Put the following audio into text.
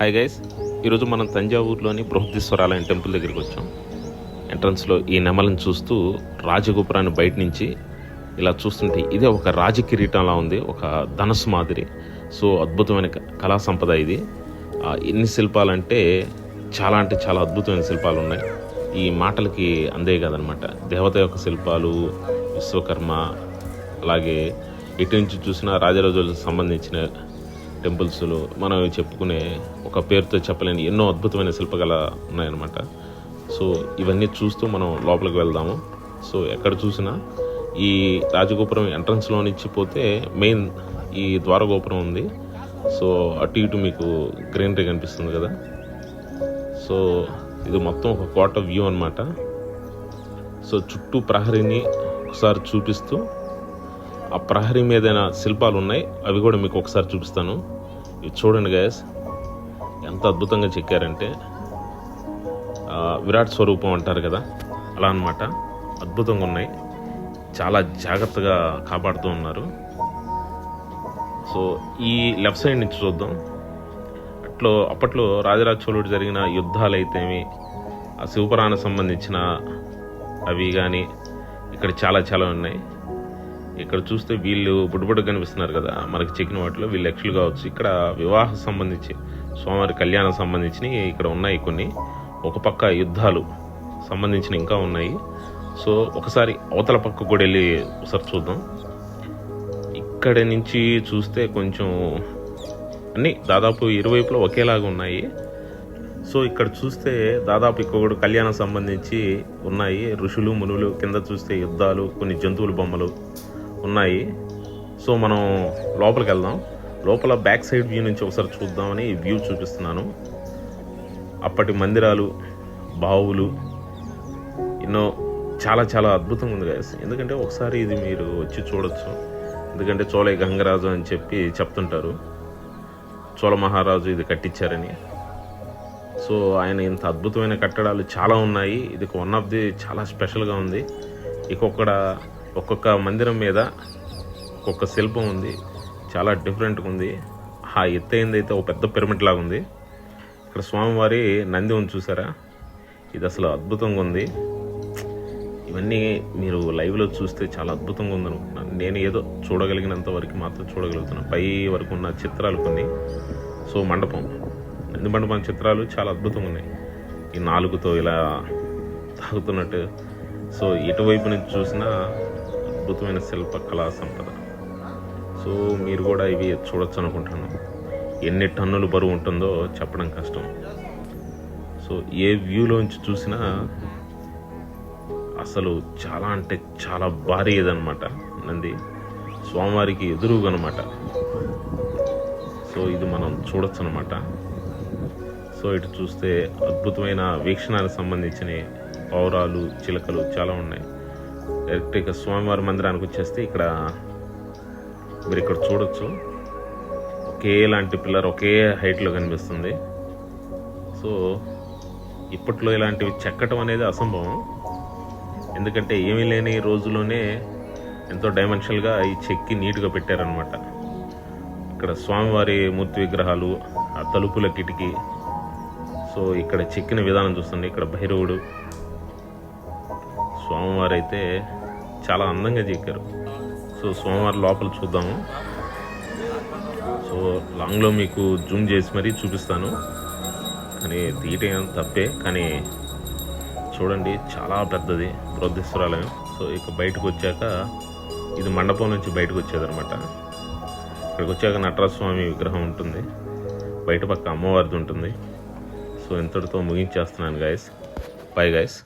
Hi guys ఈరోజు మనం తంజావూరులోని బృహదీశ్వరాలయం temple దగ్గరికి వచ్చాం. ఎంట్రన్స్లో ఈ నెమలను చూస్తూ రాజగోపురాన్ని బయట నుంచి ఇలా చూస్తుంటే ఇదే ఒక రాజకిరీటంలా ఉంది ఒక ధనస్సు మాదిరి. సో అద్భుతమైన క- కళా సంపద ఇది. ఎన్ని శిల్పాలంటే చాలా అంటే చాలా అద్భుతమైన శిల్పాలు ఉన్నాయి. ఈ మాటలకి అందే కదనమాట. దేవత యొక్క శిల్పాలు విశ్వకర్మ అలాగే ఇటు నుంచి చూసిన రాజరాజులకు సంబంధించిన టెంపుల్స్లో మనం చెప్పుకునే ఒక పేరుతో చెప్పలేని ఎన్నో అద్భుతమైన శిల్పకళ ఉన్నాయన్నమాట. సో ఇవన్నీ చూస్తూ మనం లోపలికి వెళ్దాము. సో ఎక్కడ చూసినా ఈ రాజగోపురం ఎంట్రన్స్లో నుంచి పోతే మెయిన్ ఈ ద్వారగోపురం ఉంది. సో అటు ఇటు మీకు గ్రీనరీ కనిపిస్తుంది కదా. సో ఇది మొత్తం ఒక కోట వ్యూ అనమాట సో చుట్టూ ప్రహరీని ఒకసారి చూపిస్తూ ఆ ప్రహరీ మీద శిల్పాలు ఉన్నాయి. అవి కూడా మీకు ఒకసారి చూపిస్తాను. ఇవి చూడండి గైస్ ఎంత అద్భుతంగా చెక్కారంటే విరాట్ స్వరూపం అంటారు కదా అలా అన్నమాట. అద్భుతంగా ఉన్నాయి. చాలా జాగ్రత్తగా కాపాడుతూ ఉన్నారు. సో ఈ లెఫ్ట్ సైడ్ నుంచి చూద్దాం. అట్లో అప్పట్లో రాజరాజ చోళుడు జరిగిన యుద్ధాలు అయితేమి ఆ శివపురాణ సంబంధించిన అవి కానీ ఇక్కడ చాలా చాలా ఉన్నాయి. ఇక్కడ చూస్తే వీళ్ళు బుడ్బుడు కనిపిస్తున్నారు కదా. మనకి చెక్కిన వాటిలో వీళ్ళు యాక్చువల్ కావచ్చు ఇక్కడ వివాహ సంబంధించి స్వామివారి కళ్యాణం సంబంధించినవి ఇక్కడ ఉన్నాయి కొన్ని. ఒక పక్క యుద్ధాలు సంబంధించిన ఇంకా ఉన్నాయి. సో ఒకసారి అవతల పక్క కూడా వెళ్ళి ఒకసారి చూద్దాం. ఇక్కడ నుంచి చూస్తే కొంచెం అన్నీ దాదాపు ఇరువైపులో ఒకేలాగా ఉన్నాయి. సో ఇక్కడ చూస్తే దాదాపు ఇక్కడ కూడా కళ్యాణం సంబంధించి ఉన్నాయి. ఋషులు మునులు కింద చూస్తే యుద్ధాలు కొన్ని జంతువుల బొమ్మలు. ఉన్నాయి. సో మనం లోపలికి వెళ్దాం. లోపల బ్యాక్ సైడ్ వ్యూ నుంచి ఒకసారి చూద్దామని ఈ వ్యూ చూపిస్తున్నాను. అప్పటి మందిరాలు బావులు ఎన్నో చాలా చాలా అద్భుతంగా ఉంది guys. ఎందుకంటే ఒకసారి ఇది మీరు వచ్చి చూడొచ్చు. ఎందుకంటే చోళ గంగరాజు అని చెప్పి చెప్తుంటారు. చోళ మహారాజు ఇది కట్టించారని. సో ఆయన ఇంత అద్భుతమైన కట్టడాలు చాలా ఉన్నాయి. ఇది వన్ ఆఫ్ ది చాలా స్పెషల్గా ఉంది. ఇకొక్కడ ఒక్కొక్క మందిరం మీద ఒక్కొక్క శిల్పం ఉంది. చాలా డిఫరెంట్గా ఉంది. ఆ ఎత్తైంది అయితే ఒక పెద్ద పిరమిడ్ లాగా ఉంది. ఇక్కడ స్వామివారి నంది ఉంది చూసారా? ఇది అసలు అద్భుతంగా ఉంది. ఇవన్నీ మీరు లైవ్లో చూస్తే చాలా అద్భుతంగా ఉందనుకుంటున్నాను నేను ఏదో చూడగలిగినంత వరకు మాత్రం చూడగలుగుతున్నాను పై వరకు ఉన్న చిత్రాలు కొన్ని. సో మండపం. నంది మండపం చిత్రాలు చాలా అద్భుతంగా ఉన్నాయి. ఈ నాలుగుతో ఇలా తాగుతున్నట్టు సో ఇటువైపు నుంచి చూసినా అద్భుతమైన శిల్ప కళా సంపద. సో మీరు కూడా ఇవి చూడొచ్చు అనుకుంటాను ఎన్ని టన్నులు బరువు ఉంటుందో చెప్పడం కష్టం. సో ఏ వ్యూలోంచి చూసినా అసలు చాలా అంటే చాలా భారీ ఇదనమాట నంది స్వామివారికి ఎదురుగా అనమాట సో ఇది మనం చూడొచ్చు అనమాట సో ఇటు చూస్తే అద్భుతమైన వీక్షణానికి సంబంధించిన పౌరాలు చిలకలు చాలా ఉన్నాయి. డైరెక్ట్ ఇక స్వామివారి మందిరానికి వచ్చేస్తే ఇక్కడ మీరు ఇక్కడ చూడొచ్చు. ఒకే లాంటి పిల్లర్ ఒకే హైట్లో కనిపిస్తుంది. సో ఇప్పట్లో ఇలాంటివి చెక్కటం అనేది అసంభవం. ఎందుకంటే ఏమీ లేని రోజులోనే ఎంతో డైమెన్షనల్గా ఈ చెక్కి నీట్గా పెట్టారనమాట ఇక్కడ స్వామివారి మూర్తి విగ్రహాలు ఆ తలుపుల కిటికీ. సో ఇక్కడ చెక్కిన విధానం చూస్తుంది ఇక్కడ భైరవుడు స్వామివారు అయితే చాలా అందంగా చెక్కారు సో స్వామివారి లోపల చూద్దాము. సో లాంగ్లో మీకు జూమ్ చేసి మరీ చూపిస్తాను. కానీ తీయటం తప్పే కానీ చూడండి చాలా పెద్దది బృహదీశ్వరాలయం సో ఇక బయటకు వచ్చాక ఇది మండపం నుంచి బయటకు వచ్చేదనమాట ఇక్కడికి వచ్చాక నటరాజ స్వామి విగ్రహం ఉంటుంది. బయట పక్క అమ్మవారిది ఉంటుంది. సో ఇంతటితో ముగించేస్తున్నాను గాయస్ బై గాయస్